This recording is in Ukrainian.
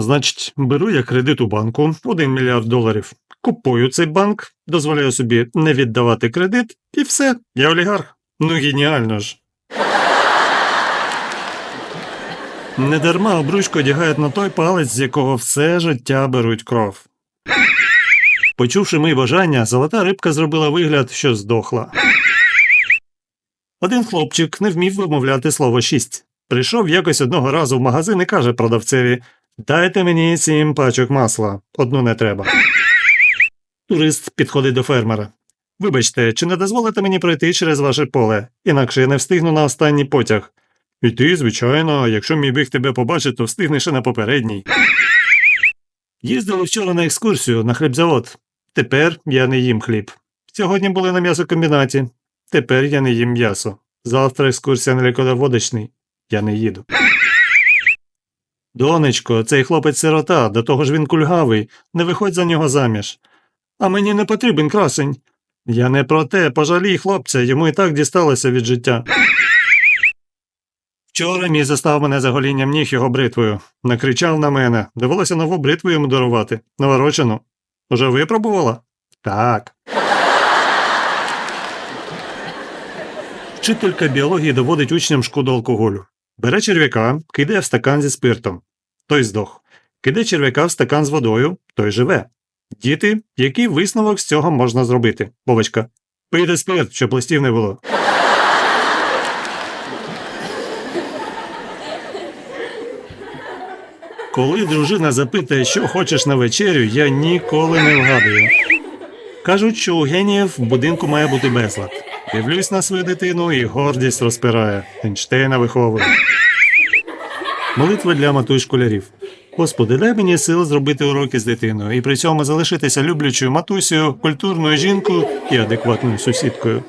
Значить, беру я кредит у банку 1 мільярд доларів. Купую цей банк, дозволяю собі не віддавати кредит, і все, я олігарх. Ну геніально ж. Недарма обручку одягають на той палець, з якого все життя беруть кров. Почувши мої бажання, золота рибка зробила вигляд, що здохла. Один хлопчик не вмів вимовляти слово шість. Прийшов якось одного разу в магазин і каже продавцеві Дайте мені сім пачок масла, одну не треба. Турист підходить до фермера. Вибачте, чи не дозволите мені пройти через ваше поле, інакше я не встигну на останній потяг. І ти, звичайно, якщо мій біг тебе побачить, то встигнеш і на попередній. Їздили вчора на екскурсію на хлібзавод. Тепер я не їм хліб. Сьогодні були на м'ясокомбінаті. Тепер я не їм м'ясо. Завтра екскурсія на лікодоводочний. Я не їду. Донечко, цей хлопець сирота, до того ж він кульгавий, не виходь за нього заміж. А мені не потрібен красень. Я не про те, пожалій хлопця, йому і так дісталося від життя. Вчора мій застав мене за голінням ніг його бритвою. Накричав на мене. Довелося нову бритву йому дарувати. Наворочену. Уже випробувала? Так. Вчителька біології доводить учням шкоду алкоголю. Бере черв'яка, кидає в стакан зі спиртом. Той здох. Кидає черв'яка в стакан з водою, той живе. Діти, який висновок з цього можна зробити? Вовочка. Пийте спирт, щоб листів не було. Коли дружина запитає, що хочеш на вечерю, я ніколи не вгадую. Кажуть, що у геніїв в будинку має бути безлад. Дивлюсь на свою дитину і гордість розпирає. Ейнштейна виховує. Молитва для матуй школярів. Господи, дай мені сил зробити уроки з дитиною і при цьому залишитися люблячою матусею, культурною жінкою і адекватною сусідкою.